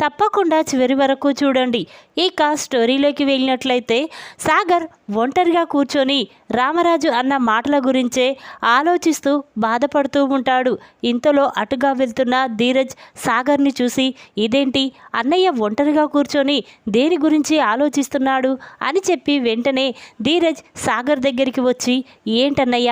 తప్పకుండా చివరి వరకు చూడండి. ఇక స్టోరీలోకి వెళ్ళినట్లయితే సాగర్ ఒంటరిగా కూర్చొని రామరాజు అన్న మాటల గురించే ఆలోచిస్తూ బాధపడుతూ ఉంటాడు. ఇంతలో అటుగా వెళ్తున్న ధీరజ్ సాగర్ని చూసి ఇదేంటి? అన్నయ్య ఒంటరిగా కూర్చొని దేని గురించి ఆలోచిస్తున్నాడు? అని చెప్పి వెంటనే ధీరజ్ సాగర్ దగ్గరికి వచ్చి ఏంటన్నయ్య?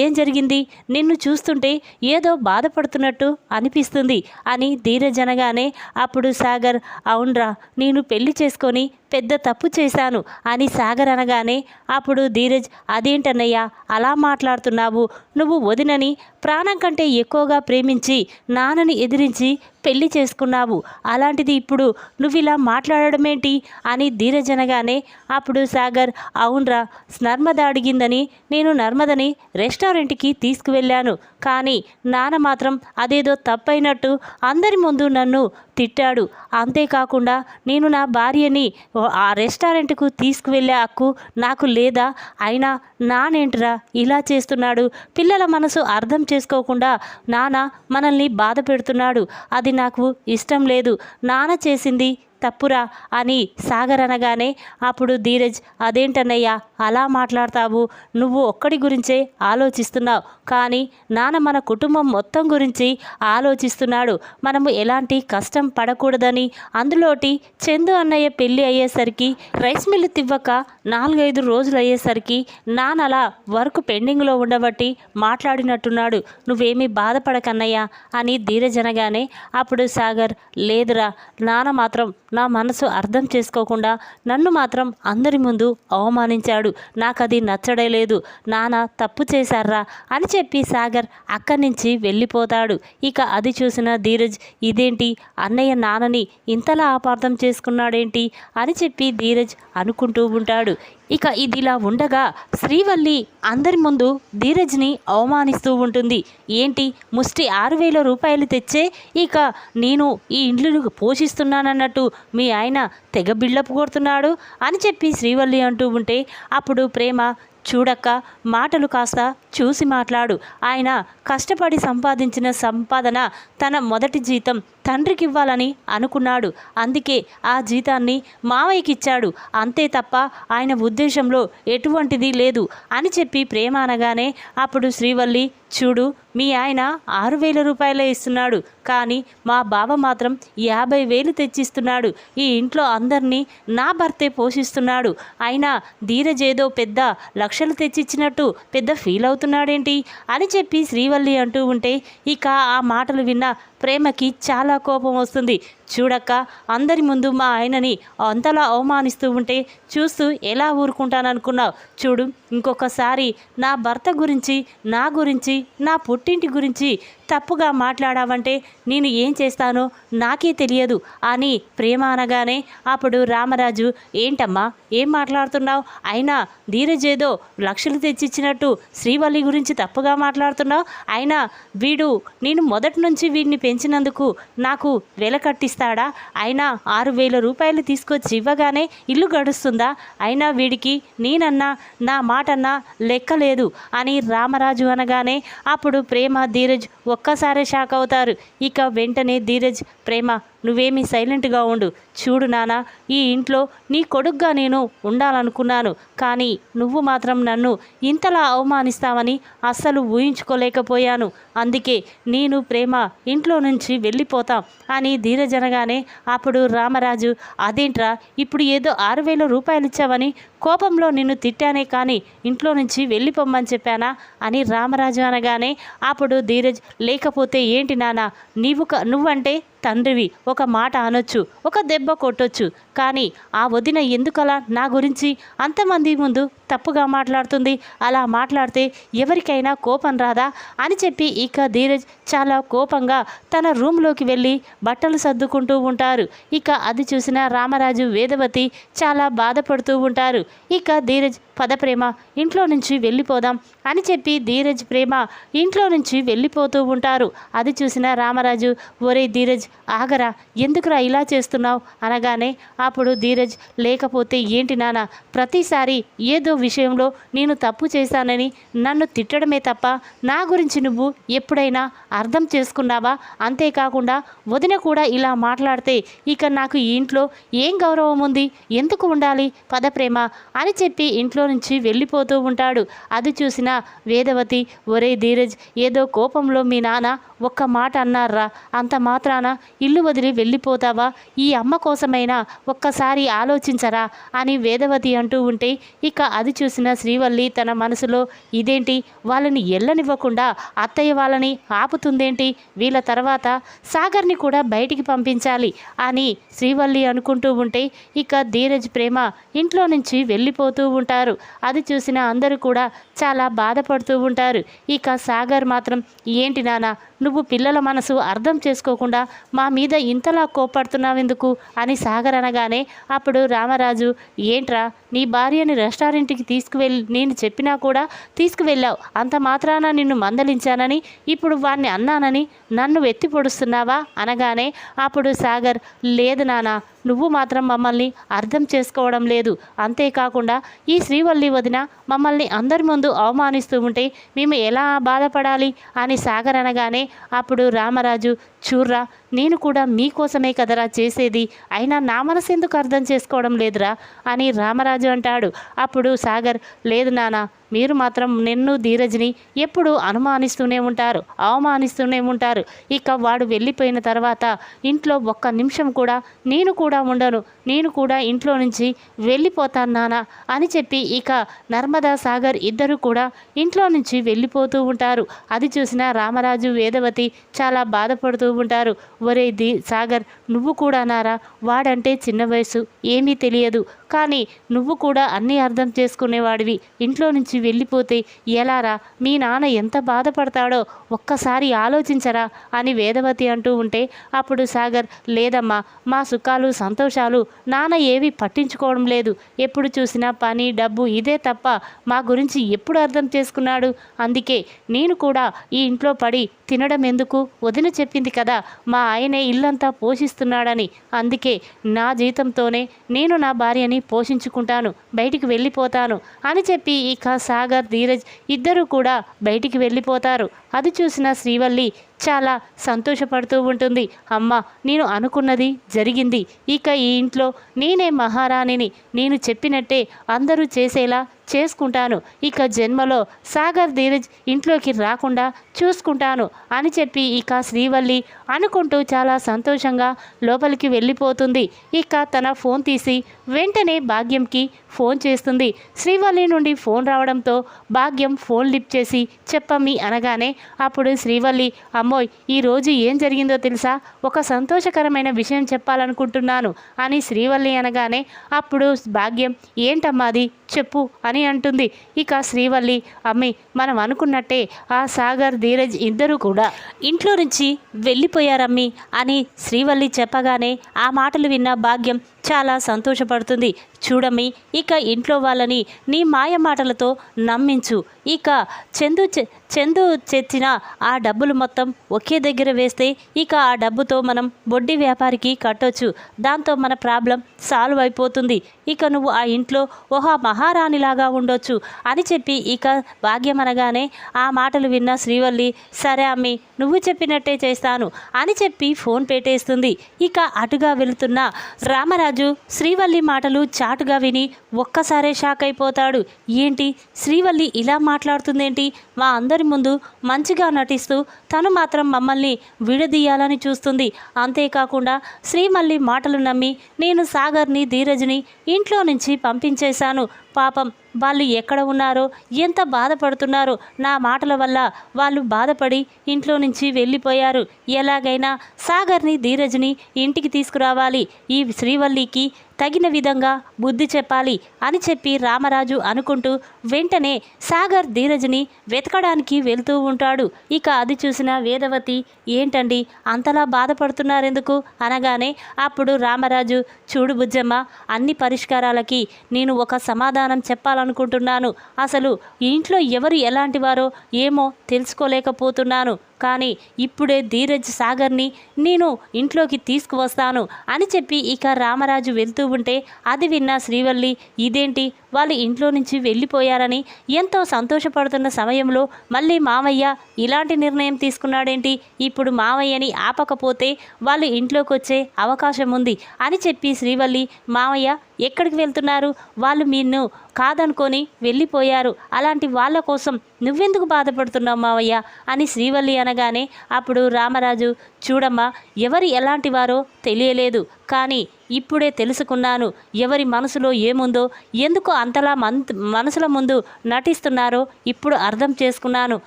ఏం జరిగింది? నిన్ను చూస్తుంటే ఏదో బాధపడుతున్నట్టు అనిపిస్తుంది అని ధీరజ్ అనగానే అప్పుడు సాగర్ సాగర్ అవునరా నేను పెళ్ళి చేసుకొని పెద్ద తప్పు చేశాను అని సాగర్ అనగానే అప్పుడు ధీరజ్ అదేంటన్నయ్యా అలా మాట్లాడుతున్నావు. నువ్వు వదినని ప్రాణం కంటే ఎక్కువగా ప్రేమించి నాన్నని ఎదిరించి పెళ్ళి చేసుకున్నావు. అలాంటిది ఇప్పుడు నువ్వు ఇలా మాట్లాడడమేంటి? అని ధీరజనగానే అప్పుడు సాగర్ అవునరా నర్మద అడిగిందని నేను నర్మదని రెస్టారెంట్కి తీసుకువెళ్ళాను. కానీ నాన్న మాత్రం అదేదో తప్పైనట్టు అందరి ముందు నన్ను తిట్టాడు. అంతేకాకుండా నేను నా భార్యని ఆ రెస్టారెంట్కు తీసుకువెళ్ళే హక్కు నాకు లేదా? అయినా నానేంట్రా ఇలా చేస్తున్నాడు? పిల్లల మనసు అర్థం చేసుకోకుండా నాన్న మనల్ని బాధ పెడుతున్నాడు. అది నాకు ఇష్టం లేదు. నాన్న చేసింది తప్పురా అని సాగర్ అనగానే అప్పుడు ధీరజ్ అదేంటన్నయ్యా అలా మాట్లాడతావు? నువ్వు ఒక్కడి గురించే ఆలోచిస్తున్నావు. కానీ నాన్న మన కుటుంబం మొత్తం గురించి ఆలోచిస్తున్నాడు. మనము ఎలాంటి కష్టం పడకూడదని అందులోటి చందు అన్నయ్య పెళ్ళి అయ్యేసరికి రైస్ మిల్లు తివ్వక నాలుగైదు రోజులు అయ్యేసరికి నాన్న అలా వర్క్ పెండింగ్లో ఉండబట్టి మాట్లాడినట్టున్నాడు. నువ్వేమీ బాధపడకన్నయ్యా అని ధీరజ్ అనగానే అప్పుడు సాగర్ లేదురా నాన్న మాత్రం నా మనసు అర్థం చేసుకోకుండా నన్ను మాత్రం అందరి ముందు అవమానించాడు. నాకు అది నచ్చడే లేదు. నాన్న తప్పు చేశారా? అని చెప్పి సాగర్ అక్కడి నుంచి వెళ్ళిపోతాడు. ఇక అది చూసిన ధీరజ్ ఇదేంటి? అన్నయ్య నాన్నని ఇంతలా అపార్థం చేసుకున్నాడేంటి? అని చెప్పి ధీరజ్ అనుకుంటూ ఉంటాడు. ఇక ఇదిలా ఉండగా శ్రీవల్లి అందరి ముందు ధీరజ్ని అవమానిస్తూ ఉంటుంది. ఏంటి? ముష్టి ఆరు వేల రూపాయలు తెచ్చే ఇక నేను ఈ ఇండ్లు పోషిస్తున్నానన్నట్టు మీ ఆయన తెగ బిల్డప్ కొడుతున్నాడు అని చెప్పి శ్రీవల్లి అంటూ ఉంటే అప్పుడు ప్రేమ చూడక్క మాటలు కాస్త చూసి మాట్లాడు. ఆయన కష్టపడి సంపాదించిన సంపాదన తన మొదటి జీతం తండ్రికి ఇవ్వాలని అనుకున్నాడు. అందుకే ఆ జీతాన్ని మావయ్యకి ఇచ్చాడు అంతే తప్ప ఆయన ఉద్దేశంలో ఎటువంటిది లేదు అని చెప్పి ప్రేమ అనగానే అప్పుడు శ్రీవల్లి చూడు మీ ఆయన ఆరు వేల రూపాయలే ఇస్తున్నాడు కానీ మా బావ మాత్రం యాభై వేలు తెచ్చిస్తున్నాడు. ఈ ఇంట్లో అందరినీ నా భర్తే పోషిస్తున్నాడు. అయినా ధీరజేదో పెద్ద లక్షలు తెచ్చిచ్చినట్టు పెద్ద ఫీల్ అవుతున్నాడేంటి? అని చెప్పి శ్రీవల్లి అంటూ ఉంటే ఇక ఆ మాటలు విన్న ప్రేమకి చాలా కోపం వస్తుంది. చూడక్క అందరి ముందు మా ఆయనని అంతలా అవమానిస్తూ ఉంటే చూస్తూ ఎలా ఊరుకుంటాననుకున్నావు? చూడు ఇంకొకసారి నా భర్త గురించి నా గురించి నా పుట్టింటి గురించి తప్పుగా మాట్లాడావంటే నేను ఏం చేస్తానో నాకే తెలియదు. అని ప్రేమ అనగానే అప్పుడు రామరాజు ఏంటమ్మా ఏం మాట్లాడుతున్నావు? అయినా ధీరజేదో లక్షలు తెచ్చిచ్చినట్టు శ్రీవల్లి గురించి తప్పుగా మాట్లాడుతున్నావు? అయినా వీడు నేను మొదటి నుంచి వీడిని పెంచినందుకు నాకు వెల కట్టిస్తాడా? అయినా ఆరు వేల రూపాయలు తీసుకొచ్చి ఇవ్వగానే ఇల్లు గడుస్తుందా? అయినా వీడికి నేనన్నా నా మాటన్నా లెక్కలేదు అని రామరాజు అనగానే అప్పుడు ప్రేమ ధీరజ్ ఒక్కసారి షాక్ అవుతారు. ఇక వెంటనే ధీరజ్ ప్రేమ నువ్వేమీ సైలెంట్గా ఉండు. చూడు నాన్న ఈ ఇంట్లో నీ కొడుగ్గా నేను ఉండాలనుకున్నాను. కానీ నువ్వు మాత్రం నన్ను ఇంతలా అవమానిస్తావని అస్సలు ఊహించుకోలేకపోయాను. అందుకే నేను ప్రేమ ఇంట్లో నుంచి వెళ్ళిపోతాం అని ధీరజనగానే అప్పుడు రామరాజు అదేంట్రా ఇప్పుడు ఏదో ఆరు వేల రూపాయలు ఇచ్చావని కోపంలో నిన్ను తిట్టానే కానీ ఇంట్లో నుంచి వెళ్ళిపోమ్మని చెప్పానా? అని రామరాజు అనగానే అప్పుడు ధీరజ్ లేకపోతే ఏంటి నాన్న నీవు క- నువ్వంటే తండ్రివి ఒక మాట అనొచ్చు ఒక దెబ్బ కొట్టొచ్చు. కానీ ఆ వదిన ఎందుకలా? నా గురించి అంతమంది ముందు తప్పుగా మాట్లాడుతుంది. అలా మాట్లాడితే ఎవరికైనా కోపం రాదా? అని చెప్పి ఇక ధీరజ్ చాలా కోపంగా తన రూమ్లోకి వెళ్ళి బట్టలు సర్దుకుంటూ ఉంటారు. ఇక అది చూసిన రామరాజు వేదవతి చాలా బాధపడుతూ ఉంటారు. ఇక ధీరజ్ పద ప్రేమ ఇంట్లో నుంచి వెళ్ళిపోదాం అని చెప్పి ధీరజ్ ప్రేమ ఇంట్లో నుంచి వెళ్ళిపోతూ ఉంటారు అది చూసిన రామరాజు ఒరే ధీరజ్ ఆగరా ఎందుకురా ఇలా చేస్తున్నావు? అనగానే అప్పుడు ధీరజ్ లేకపోతే ఏంటి నాన్న ప్రతిసారి ఏదో విషయంలో నేను తప్పు చేశానని నన్ను తిట్టడమే తప్ప నా గురించి నువ్వు ఎప్పుడైనా అర్థం చేసుకున్నావా? అంతేకాకుండా వదిన కూడా ఇలా మాట్లాడితే ఇక నాకు ఈ ఇంట్లో ఏం గౌరవం ఉంది? ఎందుకు ఉండాలి? పద ప్రేమ అని చెప్పి ఇంట్లో నుంచి వెళ్ళిపోతూ ఉంటాడు. అది చూసిన వేదవతి ఒరే ధీరజ్ ఏదో కోపంలో మీ నాన్న ఒక్క మాట అన్నారా? అంత మాత్రాన? ఇల్లు వదిలి వెళ్ళిపోతావా? ఈ అమ్మ కోసమైనా ఒక్కసారి ఆలోచించరా? అని వేదవతి అంటూ ఉంటే ఇక అది చూసిన శ్రీవల్లి తన మనసులో ఇదేంటి? వాళ్ళని ఎల్లనివ్వకుండా అత్తయ్య వాళ్ళని ఆపుతుందేంటి? వీళ్ళ తర్వాత సాగర్ని కూడా బయటికి పంపించాలి అని శ్రీవల్లి అనుకుంటూ ఉంటే ఇక ధీరజ్ ప్రేమ ఇంట్లో నుంచి వెళ్ళిపోతూ ఉంటారు. అది చూసిన అందరూ కూడా చాలా బాధపడుతూ ఉంటారు. ఇక సాగర్ మాత్రం ఏంటి నాన్న నువ్వు పిల్లల మనసు అర్థం చేసుకోకుండా మా మీద ఇంతలా కోపడుతున్నావెందుకు? అని సాగర్ అనగానే అప్పుడు రామరాజు ఏంట్రా నీ భార్యని రెస్టారెంట్కి తీసుకువెళ్ళి నేను చెప్పినా కూడా తీసుకువెళ్ళావు. అంత మాత్రాన నిన్ను మందలించానని ఇప్పుడు వాణ్ణి అన్నానని నన్ను ఎత్తి పొడుస్తున్నావా? అనగానే అప్పుడు సాగర్ లేదు నానా నువ్వు మాత్రం మమ్మల్ని అర్థం చేసుకోవడం లేదు. అంతేకాకుండా ఈ శ్రీవల్లి వదిన మమ్మల్ని అందరి ముందు అవమానిస్తూ ఉంటే మేము ఎలా బాధపడాలి? అని సాగర్ అనగానే అప్పుడు రామరాజు చూర్రా నేను కూడా మీకోసమే కదరా చేసేది? అయినా నా మనసు ఎందుకు అర్థం చేసుకోవడం లేదురా? అని రామరాజు అంటాడు. అప్పుడు సాగర్ లేదు నానా మీరు మాత్రం నిన్ను ధీరజ్ని ఎప్పుడూ అనుమానిస్తూనే ఉంటారు అవమానిస్తూనే ఉంటారు. ఇక వాడు వెళ్ళిపోయిన తర్వాత ఇంట్లో ఒక్క నిమిషం కూడా నేను కూడా ఉండను నేను కూడా ఇంట్లో నుంచి వెళ్ళిపోతాను నానా అని చెప్పి ఇక నర్మదా సాగర్ ఇద్దరు కూడా ఇంట్లో నుంచి వెళ్ళిపోతూ ఉంటారు. అది చూసిన రామరాజు వేదవతి చాలా బాధపడుతూ ఉంటారు. ఒరే ది సాగర్ నువ్వు కూడా నారా వాడంటే చిన్న వయసు ఏమీ తెలియదు. కానీ నువ్వు కూడా అన్నీ అర్థం చేసుకునేవాడివి. ఇంట్లో నుంచి వెళ్ళిపోతే ఎలారా? మీ నాన్న ఎంత బాధపడతాడో ఒక్కసారి ఆలోచించరా? అని వేదవతి అంటూ ఉంటే అప్పుడు సాగర్ లేదమ్మా మా సుఖాలు సంతోషాలు నాన్న ఏవి పట్టించుకోవడం లేదు. ఎప్పుడు చూసినా పని డబ్బు ఇదే తప్ప మా గురించి ఎప్పుడు అర్థం చేసుకున్నాడు? అందుకే నేను కూడా ఈ ఇంట్లో పడి తినడం ఎందుకు? వదిన చెప్పింది కదా మా ఆయనే ఇల్లంతా పోషిస్తున్నాడని. అందుకే నా జీతంతోనే నేను నా భార్యని పోషించుకుంటాను బయటికి వెళ్ళిపోతాను అని చెప్పి ఇక సాగర్ ధీరజ్ ఇద్దరూ కూడా బయటికి వెళ్ళిపోతారు. అది చూసిన శ్రీవల్లి చాలా సంతోషపడుతూ ఉంటుంది. అమ్మ నేను అనుకున్నది జరిగింది. ఇక ఈ ఇంట్లో నేనే మహారాణిని. నేను చెప్పినట్టే అందరూ చేసేలా చేసుకుంటాను. ఇక జన్మలో సాగర్ ధీరజ్ ఇంట్లోకి రాకుండా చూసుకుంటాను అని చెప్పి ఇక శ్రీవల్లి అనుకుంటూ చాలా సంతోషంగా లోపలికి వెళ్ళిపోతుంది. ఇక తన ఫోన్ తీసి వెంటనే భాగ్యంకి ఫోన్ చేస్తుంది. శ్రీవల్లి నుండి ఫోన్ రావడంతో భాగ్యం ఫోన్ లిఫ్ట్ చేసి చెప్పమ్మి అనగానే అప్పుడు శ్రీవల్లి అమ్మోయ్ ఈరోజు ఏం జరిగిందో తెలుసా? ఒక సంతోషకరమైన విషయం చెప్పాలనుకుంటున్నాను అని శ్రీవల్లి అనగానే అప్పుడు భాగ్యం ఏంటమ్మాది చెప్పు అని అంటుంది. ఇక శ్రీవల్లి అమ్మి మనం అనుకున్నట్టే ఆ సాగర్ ధీరజ్ ఇద్దరూ కూడా ఇంట్లో నుంచి వెళ్ళిపోయారమ్మి అని శ్రీవల్లి చెప్పగానే ఆ మాటలు విన్న భాగ్యం చాలా సంతోషపడుతుంది. చూడమ్మి ఇక ఇంట్లో వాళ్ళని నీ మాయ మాటలతో నమ్మించు. ఇక చందు చె- చందు తెచ్చిన ఆ డబ్బులు మొత్తం ఒకే దగ్గర వేస్తే ఇక ఆ డబ్బుతో మనం వడ్డీ వ్యాపారికి కట్టొచ్చు. దాంతో మన ప్రాబ్లం సాల్వ్ అయిపోతుంది. ఇక నువ్వు ఆ ఇంట్లో ఓహా మహారాణిలాగా ఉండొచ్చు అని చెప్పి ఇక భాగ్యం అనగానే ఆ మాటలు విన్న శ్రీవల్లి సరే అమ్మి నువ్వు చెప్పినట్టే చేస్తాను అని చెప్పి ఫోన్ పెట్టేస్తుంది. ఇక అటుగా వెళుతున్న రామరాజు శ్రీవల్లి మాటలు చాటుగా విని ఒక్కసారే షాక్ అయిపోతాడు. ఏంటి? శ్రీవల్లి ఇలా మాట్లాడుతుందేంటి? మా అందరి ముందు మంచిగా నటిస్తూ తను మాత్రం మమ్మల్ని విడదీయాలని చూస్తుంది. అంతేకాకుండా శ్రీమల్లి మాటలు నమ్మి నేను సాగర్ని ధీరజ్ని ఇంట్లో నుంచి పంపించేశాను. పాపం వాళ్ళు ఎక్కడ ఉన్నారో ఎంత బాధపడుతున్నారో నా మాటల వల్ల వాళ్ళు బాధపడి ఇంట్లో నుంచి వెళ్ళిపోయారు. ఎలాగైనా సాగర్ని ధీరజ్ని ఇంటికి తీసుకురావాలి. ఈ శ్రీవల్లికి తగిన విధంగా బుద్ధి చెప్పాలి అని చెప్పి రామరాజు అనుకుంటూ వెంటనే సాగర్ ధీరజ్ని వెతకడానికి వెళ్తూ ఉంటాడు. ఇక అది చూసిన వేదవతి ఏంటండి అంతలా బాధపడుతున్నారెందుకు? అనగానే అప్పుడు రామరాజు చూడు బుజ్జమ్మ అన్ని పరిష్కారాలకి నేను ఒక సమాధానం చెప్పాలనుకుంటున్నాను. అసలు ఇంట్లో ఎవరు ఎలాంటి వారో ఏమో తెలుసుకోలేకపోతున్నాను. కానీ ఇప్పుడే ధీరజ్ సాగర్ని నేను ఇంట్లోకి తీసుకువస్తాను అని చెప్పి ఇక రామరాజు వెళ్తూ ఉంటే అది విన్న శ్రీవల్లి ఇదేంటి? వాళ్ళు ఇంట్లో నుంచి వెళ్ళిపోయారని ఎంతో సంతోషపడుతున్న సమయంలో మళ్ళీ మామయ్య ఇలాంటి నిర్ణయం తీసుకున్నాడేంటి? ఇప్పుడు మామయ్యని ఆపకపోతే వాళ్ళు ఇంట్లోకి వచ్చే అవకాశం ఉంది అని చెప్పి శ్రీవల్లి మామయ్య ఎక్కడికి వెళ్తున్నారు? వాళ్ళు మీను కాదనుకొని వెళ్ళిపోయారు. అలాంటి వాళ్ళ కోసం నువ్వెందుకు బాధపడుతున్నావు మావయ్య? అని శ్రీవల్లి అనగానే అప్పుడు రామరాజు చూడమ్మా ఎవరు ఎలాంటి వారో తెలియలేదు కానీ ఇప్పుడే తెలుసుకున్నాను ఎవరి మనసులో ఏముందో ఎందుకు అంతలా మన్ మనసుల ముందు నటిస్తున్నారో ఇప్పుడు అర్థం చేసుకున్నాను.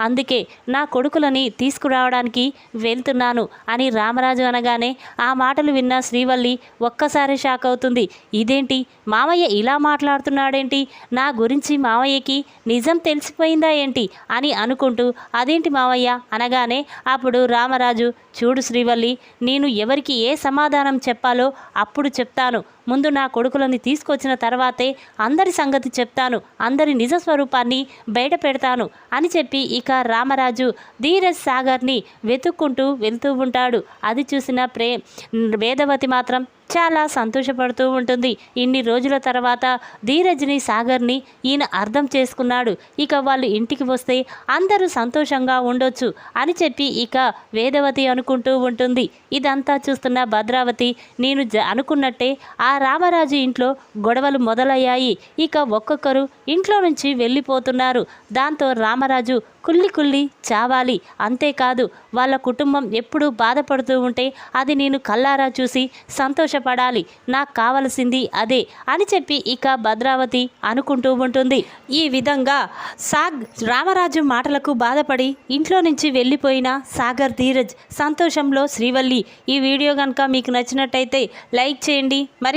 అందుకే నా కొడుకులని తీసుకురావడానికి వెళ్తున్నాను అని రామరాజు అనగానే ఆ మాటలు విన్న శ్రీవల్లి ఒక్కసారి షాక్ అవుతుంది. ఇదేంటి? మామయ్య ఇలా మాట్లాడుతున్నాడేంటి? నా గురించి మామయ్యకి నిజం తెలిసిపోయిందా ఏంటి? అని అనుకుంటూ అదేంటి మామయ్య? అనగానే అప్పుడు రామరాజు చూ చూడు శ్రీవల్లి నేను ఎవరికి ఏ సమాధానం చెప్పాలో అప్పుడు చెప్తాను. ముందు నా కొడుకులని తీసుకొచ్చిన తర్వాతే అందరి సంగతి చెప్తాను అందరి నిజ స్వరూపాన్ని బయట పెడతాను అని చెప్పి ఇక రామరాజు ధీరజ్ సాగర్ని వెతుక్కుంటూ వెళ్తూ ఉంటాడు. అది చూసిన ప్రే వేదవతి మాత్రం చాలా సంతోషపడుతూ ఉంటుంది. ఇన్ని రోజుల తర్వాత ధీరజ్ని సాగర్ని ఈయన అర్థం చేసుకున్నాడు. ఇక వాళ్ళు ఇంటికి వస్తే అందరూ సంతోషంగా ఉండొచ్చు అని చెప్పి ఇక వేదవతి అనుకుంటూ ఉంటుంది. ఇదంతా చూస్తున్న భద్రావతి నేను అనుకున్నట్టే ఆ రామరాజు ఇంట్లో గొడవలు మొదలయ్యాయి. ఇక ఒక్కొక్కరు ఇంట్లో నుంచి వెళ్ళిపోతున్నారు. దాంతో రామరాజు కుల్లి కుల్లి చావాలి. అంతేకాదు వాళ్ళ కుటుంబం ఎప్పుడూ బాధపడుతూ ఉంటే అది నేను కల్లారా చూసి సంతోషపడాలి. నాకు కావలసింది అదే అని చెప్పి ఇక భద్రావతి అనుకుంటూ ఉంటుంది. ఈ విధంగా సాగ్ రామరాజు మాటలకు బాధపడి ఇంట్లో నుంచి వెళ్ళిపోయిన సాగర్ ధీరజ్ సంతోషంలో శ్రీవల్లి. ఈ వీడియో కనుక మీకు నచ్చినట్టయితే లైక్ చేయండి.